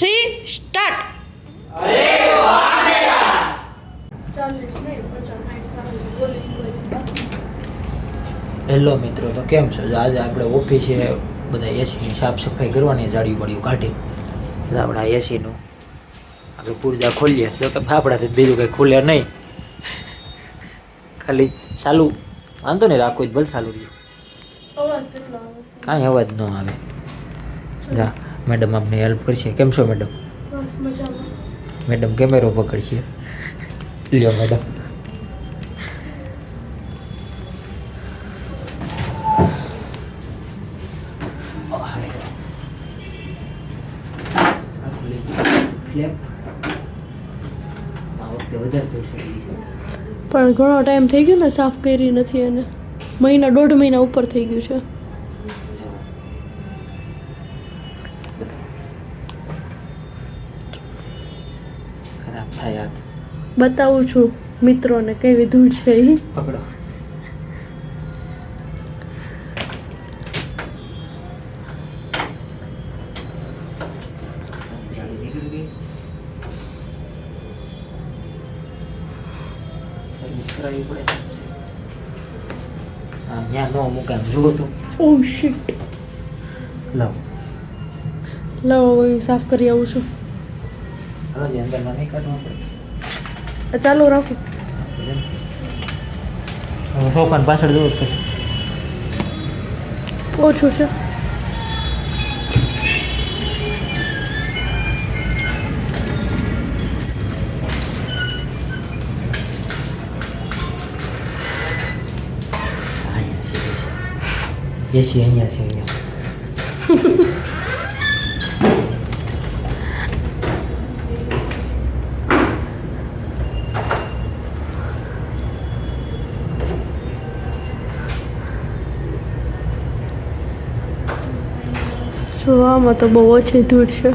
Three start hello મિત્રો, તો કેમ છો? આજે આપણે ઓફિસે બધા એસીની સાફ સફાઈ કરવાની જાડી પડ્યું કાઢી. આપણા એસીનું આપણે પૂરજા ખોલીએ. જો કે ફાફડાથી બીજું કંઈ ખુલે નહીં. ખાલી ચાલુ, વાંધો નહીં, રાખવું જ ભલે ચાલુ રહ્યું કાંઈ અવાજ ન આવે. જા. મેડમ આપને હેલ્પ કરશે. કેમ છો મેડમ? મેડમ કેમેરો પકડશે? લ્યો મેડમ. પણ ઘણો ટાઈમ થઈ ગયો ને સાફ કરી નથી એને. મહિના દોઢ મહિના ઉપર થઈ ગયું છે. બતાવું છું મિત્રોને કેવી ધૂળ છે એ પકડો. લાવો. સાફ કરી આવું છું. હજી અંદરમાં નહીં કાઢવા પડે. ચાલુ રાખો હવે સોફાની પાછળ જવું જ પછી ઓછું છે અહીંયા છે એસી એસી અહીંયા છે અહીંયા જો આમાં તો બહુ ઓછી ધૂળ છે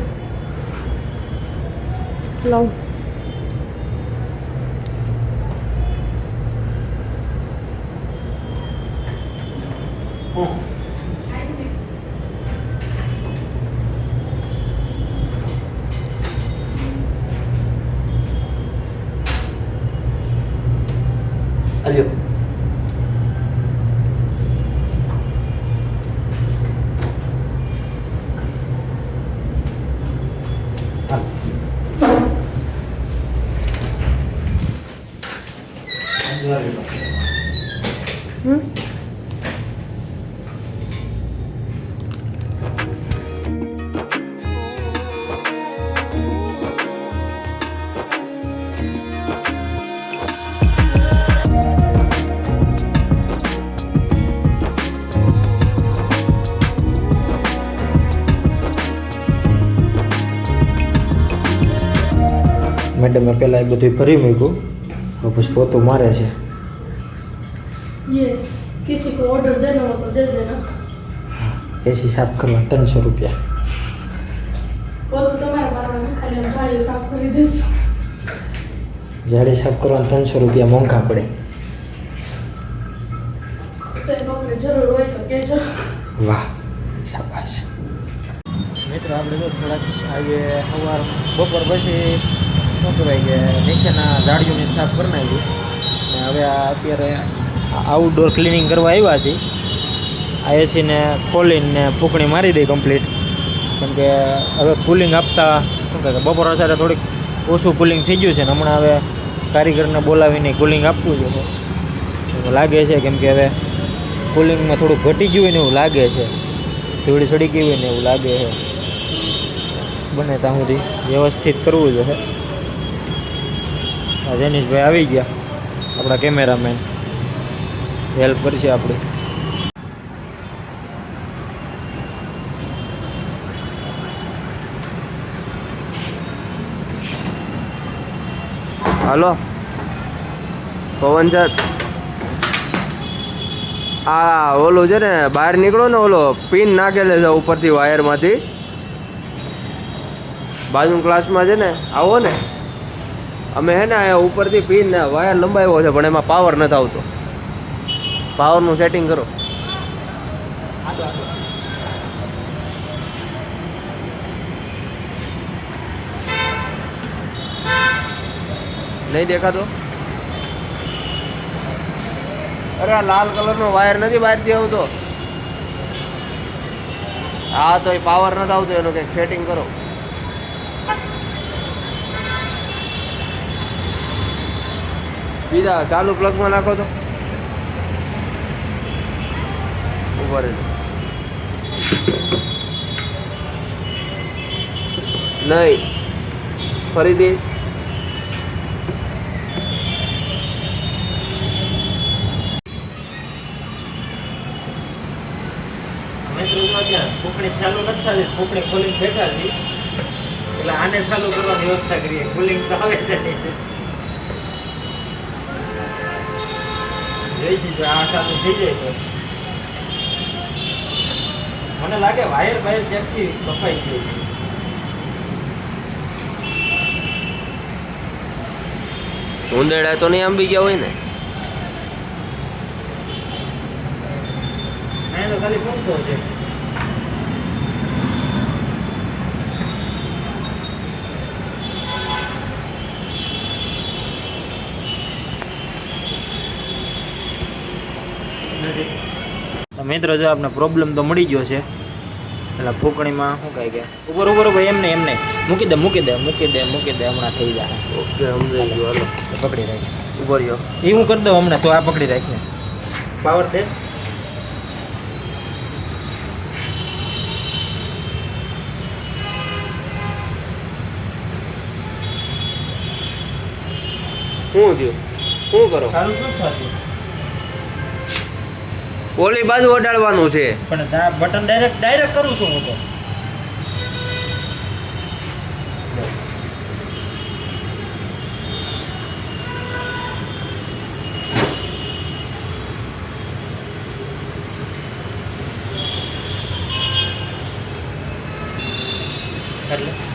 લાવ મેડમે પહેલાં એ બધું ભરી મૂક્યું હવે પછી પોતું મારે છે यस किसी को ऑर्डर देना हो तो दे देना એસી સાફ કરવા ત્રણસો રૂપિયા वो तो तुम्हारे बारे में खाली हम जाड़िए साफ कर दीजिए જાડે સાફ કરવા ત્રણસો રૂપિયા મોંઘા પડે તો એ કપડે જરૂર હોય તો કહેજો વાહ શાબાશ મિત્રો આપણે તો થોડાક આજે સવાર બપોર પછી શું કહેવાય કે નીચેના ઝાડીઓને સાફ કરી નાખી ને હવે આ અત્યારે આઉટડોર ક્લિનિંગ કરવા આવ્યા છીએ. આ એસીને ખોલીને ફૂંકણી મારી દઈ કમ્પ્લીટ કેમ કે હવે કુલિંગ આપતા, શું કહે બપોર અત્યારે થોડીક ઓછું કુલિંગ થઈ ગયું છે ને હમણાં હવે કારીગરને બોલાવીને કુલિંગ આપવું એવું લાગે છે કેમ કે હવે કુલિંગમાં થોડું ઘટી ગયું હોય ને એવું લાગે છે. ધૂળ ચડી ગઈ હોય ને એવું લાગે છે. બને ત્યાં સુધી વ્યવસ્થિત કરવું જોઈએ જેનીશભાઈ આવી ગયા. આપણા કેમેરામેન. હેલ્પ કરશે આપણી. હલો. પવન સર. આ ઓલું છે ને, બહાર નીકળો ને ઓલો, પિન નાખેલો છે ઉપરથી વાયરમાંથી. બાજુ ક્લાસમાં છે ને, આવો ને. અમે હે ને ઉપરથી પીને વાયર લંબાવ્યો છે, પણ એમાં પાવર નથી આવતો. પાવરનું સેટિંગ કરો. નહીં દેખાતો? અરે આ લાલ કલરનો વાયર નથી બહારથી આવતો. હા તો એ પાવર નથી આવતો, એનું કંઈક સેટિંગ કરો. બીજા ચાલુ પ્લગમાં નાખો તો. નહીં નહીં. ફરીથી. ફૂંકણી ચાલુ નથી થતી. ફૂંકણી ખોલીને બેઠા છીએ. એટલે આને ચાલુ કરવાની વ્યવસ્થા કરીએ. કુલિંગ તો આવે છે જોઈશી જો આ ચાલુ થઈ જાય તો. મને લાગે વાયર વાયર ક્યાંકથી કપાઈ ગયો છે. ઉંદેડા તો નહીં આંબી ગયા હોય ને? અહીંયા તો ખાલી પંખો છે તો મિત્રો જો આપણે પ્રોબ્લેમ તો મળી ગયો છે. એટલે ફૂંકણીમાં શું કહે કે? ઉપર ઉપર ઉપર એમને એમને મૂકી દે મૂકી દે મૂકી દે મૂકી દે હમણાં થઈ જાય. ઓકે સમજાઈ ગયો હાલો. પકડી રાખ. ઊભો રહ્યો. એ હું કરી દઉં હમણાં તો આ પકડી રાખીને. પાવર દે. શું થયું? શું કરો? સારું શું થતું? ઓલી બાજુ અડાડવાનું છે. પણ બટન ડાયરેક્ટ ડાયરેક્ટ કરું છું હું તો. એટલે?